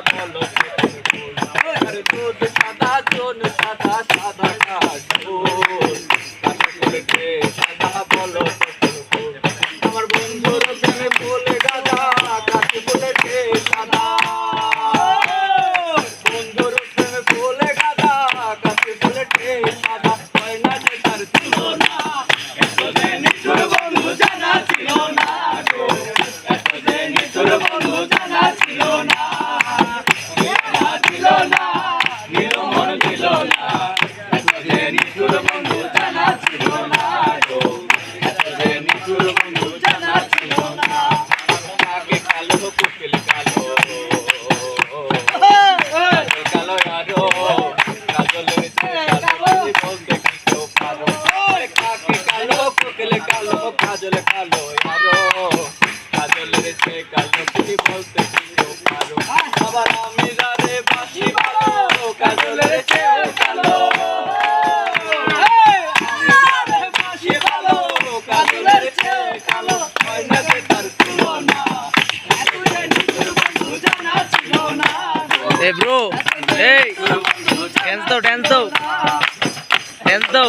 bola. পারো কাজলের সে কাজল তুমি বলতে তুমিও পারো আবার আমি যারে বাসি ভালো কাজলের সে কালো কাজলের সে কালো ময়নাতে তার তুলনা এত বন্ধু জানা ছিল না এ ব্রো এই ড্যান্স দাও ড্যান্স দাও ড্যান্স দাও।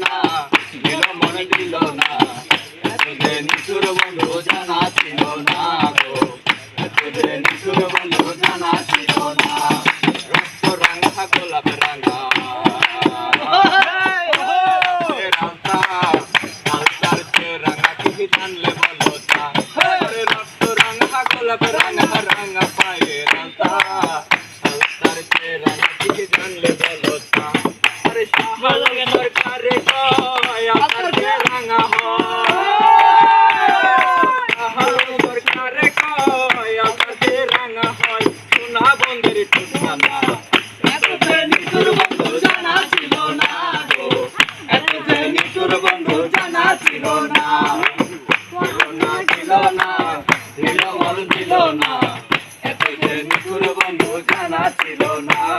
না